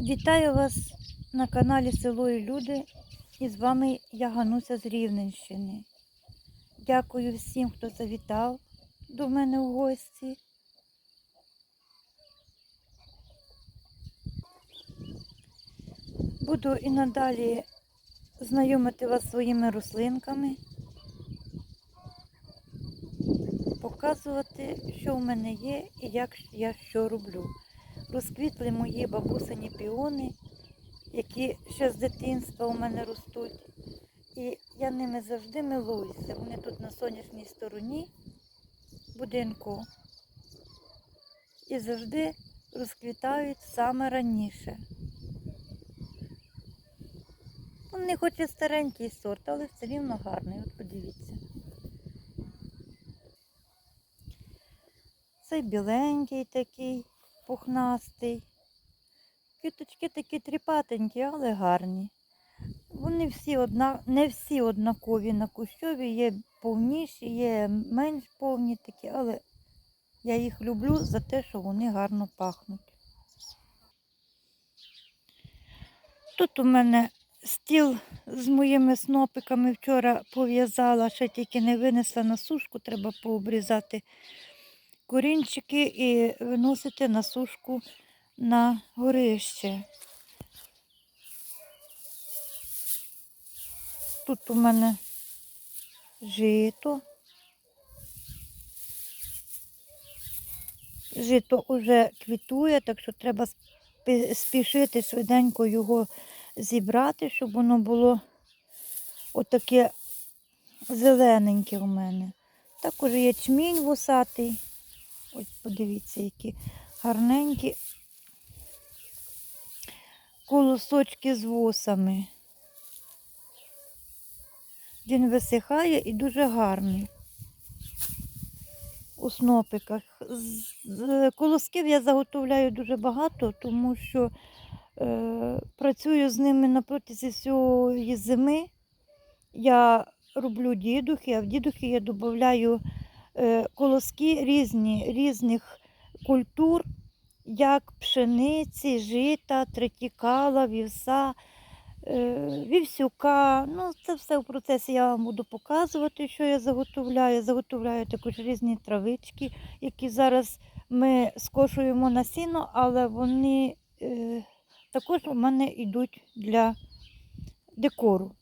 Вітаю вас на каналі Село і Люди. І з вами я Гануся з Рівненщини. Дякую всім, хто завітав до мене в гості. Буду і надалі знайомити вас своїми рослинками, показувати, що в мене є і як я що роблю розквітли мої бабусині піони, які ще з дитинства у мене ростуть. І я ними завжди милуюся. Вони тут на сонячній стороні будинку. І завжди розквітають саме раніше. Вони хоч і старенький сорт, але все рівно гарний. От подивіться. Цей біленький такий пухнастий. Квіточки такі тріпатенькі, але гарні. Вони всі одна, не всі однакові на кущові, є повніші, є менш повні такі, але я їх люблю за те, що вони гарно пахнуть. Тут у мене стіл з моїми снопиками вчора пов'язала, ще тільки не винесла на сушку, треба пообрізати корінчики і виносити на сушку на горище. Тут у мене жито. Жито вже квітує, так що треба спішити швиденько його зібрати, щоб воно було отаке зелененьке у мене. Також ячмінь вусатий. Ось подивіться, які гарненькі колосочки з вусами. Він висихає і дуже гарний у снопиках. З- Колосків я заготовляю дуже багато, тому що е, працюю з ними на протязі всієї зими. Я роблю дідухи, а в дідухи я додаю колоски різні, різних культур, як пшениці, жита, третікала, вівса, е, вівсюка. Ну, це все в процесі я вам буду показувати, що я заготовляю. Заготовляю також різні травички, які зараз ми скошуємо на сіно, але вони е, також у мене йдуть для декору.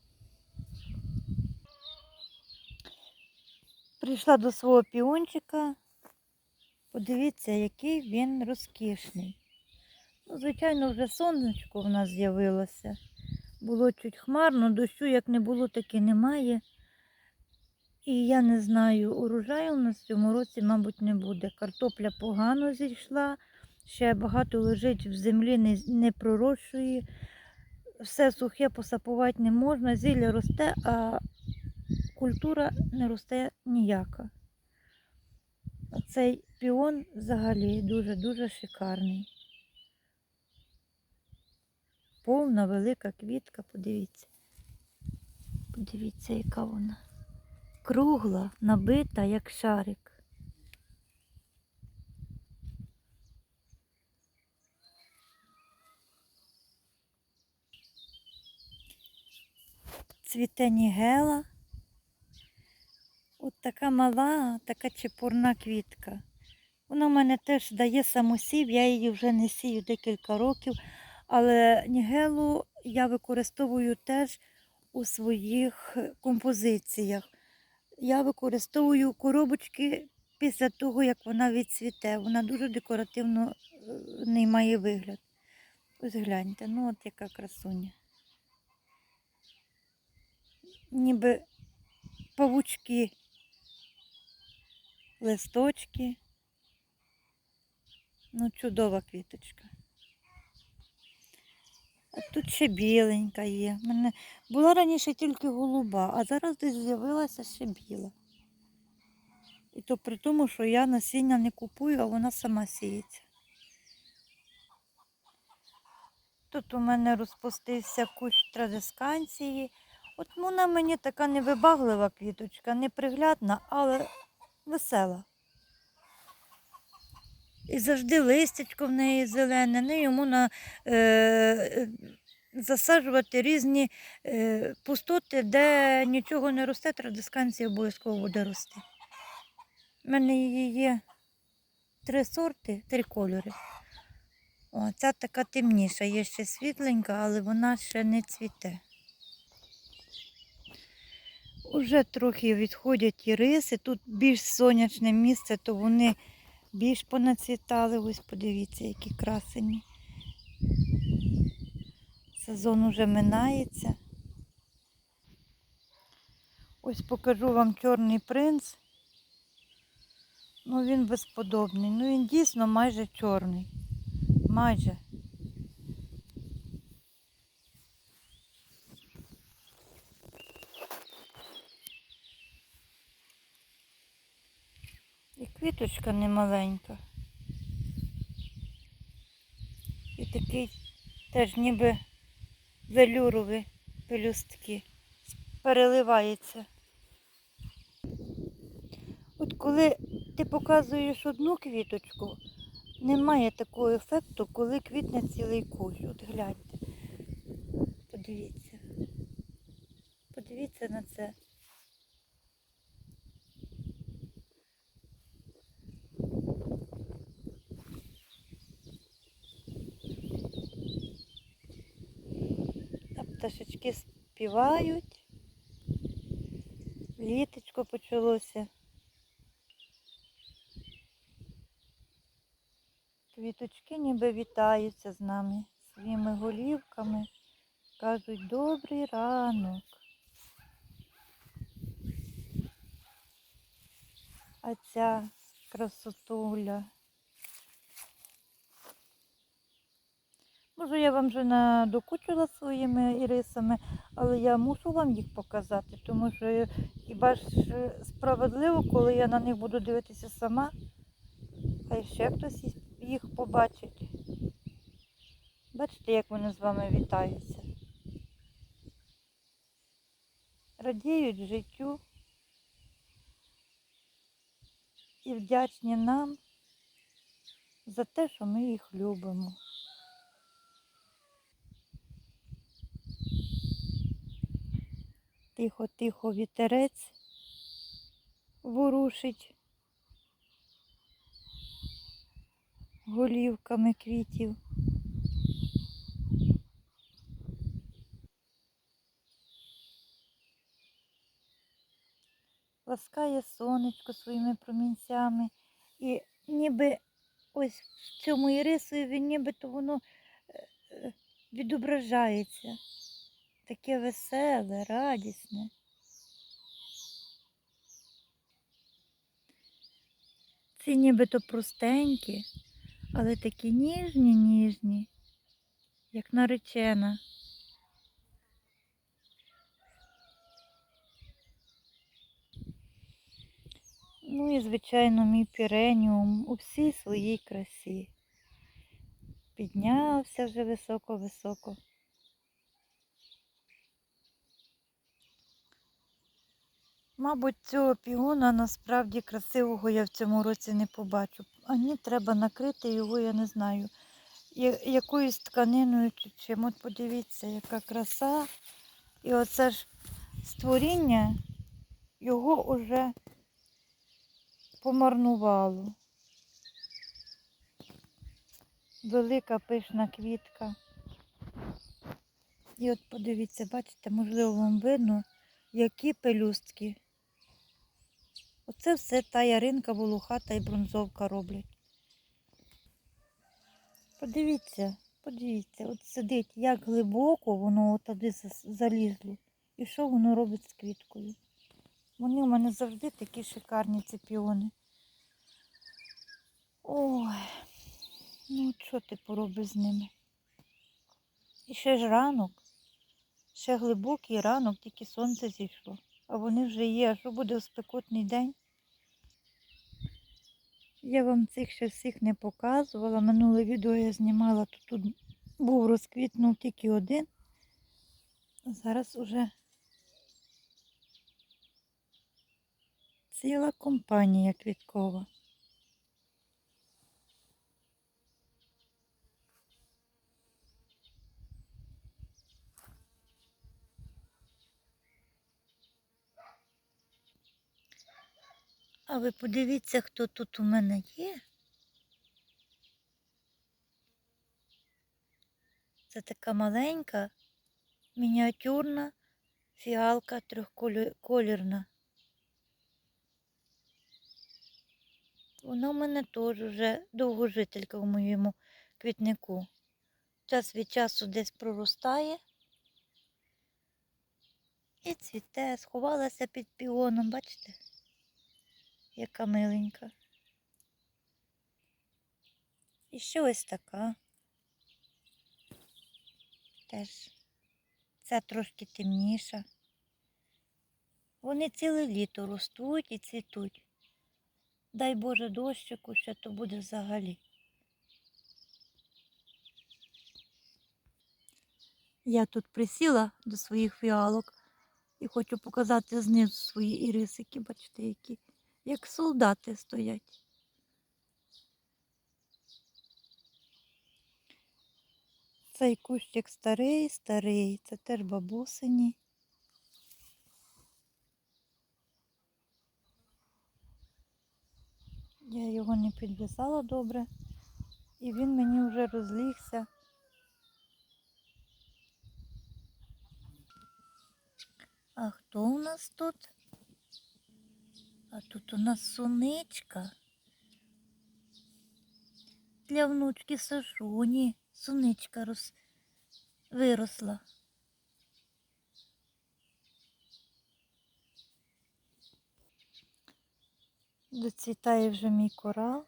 Прийшла до свого піончика. Подивіться, який він розкішний. Ну, звичайно, вже сонечко в нас з'явилося. Було чуть хмарно, дощу як не було, так і немає. І я не знаю, урожаю у нас в цьому році, мабуть, не буде. Картопля погано зійшла, ще багато лежить в землі, не, не пророщує. Все сухе посапувати не можна, зілля росте, а культура не росте ніяка. Цей піон взагалі дуже-дуже шикарний. Повна велика квітка, подивіться. Подивіться, яка вона. Кругла, набита, як шарик. Цвіте нігела. От така мала, така чепурна квітка. Вона в мене теж дає самосів, я її вже не сію декілька років, але нігелу я використовую теж у своїх композиціях. Я використовую коробочки після того, як вона відцвіте. Вона дуже декоративний має вигляд. Ось гляньте, ну от яка красуня. Ніби павучки листочки. Ну, чудова квіточка. А тут ще біленька є. Мене була раніше тільки голуба, а зараз десь з'явилася ще біла. І то при тому, що я насіння не купую, а вона сама сіється. Тут у мене розпустився кущ традисканції. От вона мені така невибаглива квіточка, неприглядна, але весела. І завжди листячко в неї зелене, не йому на, е, е, засаджувати різні е, пустоти, де нічого не росте, традисканція обов'язково буде рости. У мене її є три сорти, три кольори. О, ця така темніша, є ще світленька, але вона ще не цвіте. Уже трохи відходять і риси. Тут більш сонячне місце, то вони більш понацвітали. Ось подивіться, які красені. Сезон уже минається. Ось покажу вам чорний принц. Ну, він безподобний. Ну, він дійсно майже чорний. Майже. І квіточка немаленька. І такий теж ніби велюрові пелюстки. Переливається. От коли ти показуєш одну квіточку, немає такого ефекту, коли квітне цілий кущ. От гляньте. Подивіться. Подивіться на це. Пташечки співають. Літочко почалося. Квіточки ніби вітаються з нами своїми голівками. Кажуть добрий ранок. А ця красотуля. Може, я вам вже надокучила своїми ірисами, але я мушу вам їх показати, тому що хіба ж справедливо, коли я на них буду дивитися сама, хай ще хтось їх побачить. Бачите, як вони з вами вітаються. Радіють життю і вдячні нам за те, що ми їх любимо. Тихо-тихо вітерець ворушить голівками квітів. Ласкає сонечко своїми промінцями. І ніби ось в цьому ірисові, нібито воно е, е, відображається. Таке веселе, радісне. Ці нібито простенькі, але такі ніжні, ніжні, як наречена. Ну і, звичайно, мій піреніум у всій своїй красі. Піднявся вже високо-високо. Мабуть, цього піона насправді красивого я в цьому році не побачу. Ані треба накрити його, я не знаю, якоюсь тканиною чи чим. От подивіться, яка краса. І оце ж створіння його уже помарнувало. Велика пишна квітка. І от подивіться, бачите, можливо, вам видно, які пелюстки. Оце все та яринка, волохата і бронзовка роблять. Подивіться, подивіться, от сидить, як глибоко воно туди залізло. І що воно робить з квіткою. Вони у мене завжди такі шикарні ці піони. Ой, ну що ти поробиш з ними? І ще ж ранок, ще глибокий ранок, тільки сонце зійшло. А вони вже є. А що буде в спекотний день? Я вам цих ще всіх не показувала. Минуле відео я знімала, то тут був розквітнув тільки один. Зараз уже ціла компанія квіткова. А ви подивіться, хто тут у мене є. Це така маленька, мініатюрна фіалка трьохколірна. Вона в мене теж вже довгожителька в моєму квітнику. Час від часу десь проростає і цвіте, сховалася під піоном, бачите? Яка миленька. І ще ось така. Теж ця трошки темніша. Вони ціле літо ростуть і цвітуть. Дай Боже дощику, ще то буде взагалі. Я тут присіла до своїх фіалок і хочу показати знизу свої ірисики, бачите, які, як солдати стоять. Цей кущик старий, старий, це теж бабусині. Я його не підв'язала добре, і він мені вже розлігся. А хто у нас тут? А тут у нас суничка. Для внучки Сашуні суничка роз... виросла. Доцвітає вже мій корал.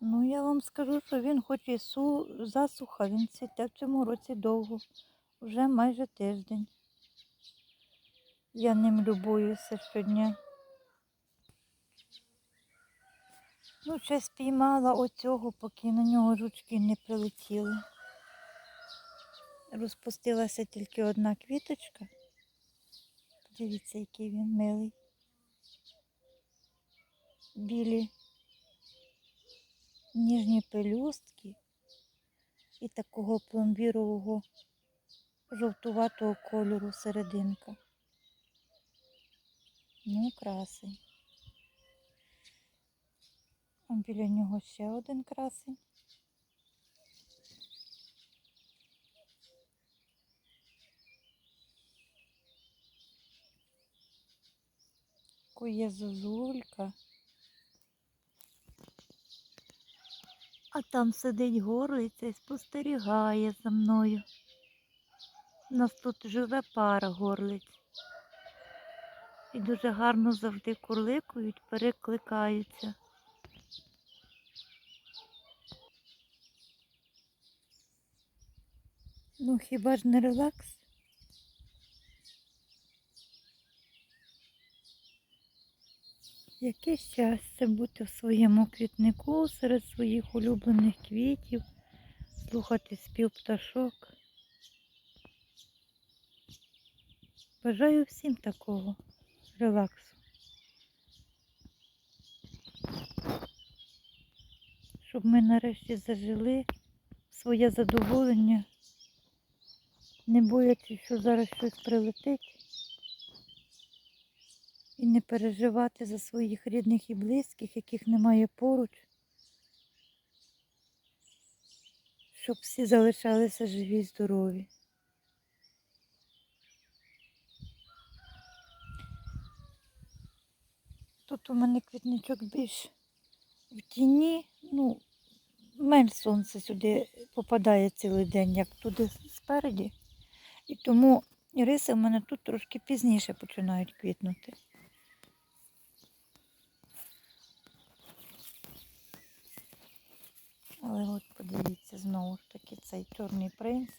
Ну, я вам скажу, що він хоч і су... засуха, він цвіте в цьому році довго, вже майже тиждень. Я ним любуюся щодня. Ну, ще спіймала оцього, поки на нього жучки не прилетіли. Розпустилася тільки одна квіточка. Дивіться, який він милий. Білі ніжні пелюстки і такого пломбірового жовтуватого кольору серединка. Ну, красень. А біля нього ще один красень. Кує зозулька. А там сидить горлиця і спостерігає за мною. У нас тут живе пара горлиць. І дуже гарно завжди курликують, перекликаються. Ну, хіба ж не релакс? Яке щастя бути в своєму квітнику серед своїх улюблених квітів, слухати спів пташок. Бажаю всім такого релаксу. Щоб ми нарешті зажили своє задоволення, не боячись, що зараз щось прилетить. І не переживати за своїх рідних і близьких, яких немає поруч, щоб всі залишалися живі і здорові. Тут у мене квітничок більш в тіні, ну, менш сонце сюди попадає цілий день, як туди спереді. І тому риси в мене тут трошки пізніше починають квітнути. Але от подивіться, знову ж таки цей чорний принц.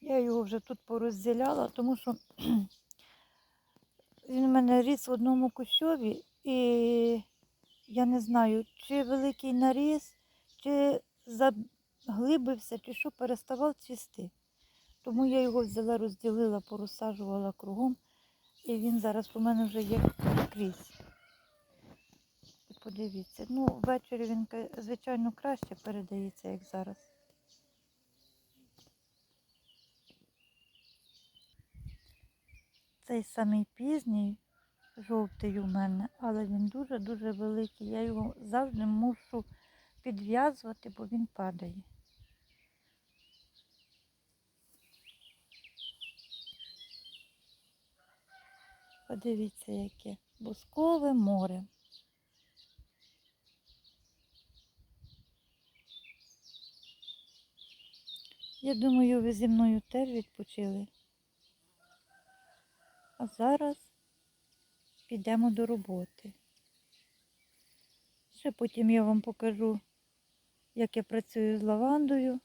Я його вже тут порозділяла, тому що він у мене ріс в одному кущові, і я не знаю, чи великий наріс, чи заглибився, чи що переставав цвісти. Тому я його взяла, розділила, порозсаджувала кругом, і він зараз у мене вже є крізь. Подивіться. Ну, ввечері він, звичайно, краще передається, як зараз. Цей самий пізній жовтий у мене, але він дуже-дуже великий. Я його завжди мушу підв'язувати, бо він падає. Подивіться, яке бускове море. Я думаю, ви зі мною теж відпочили. А зараз підемо до роботи. Ще потім я вам покажу, як я працюю з лавандою.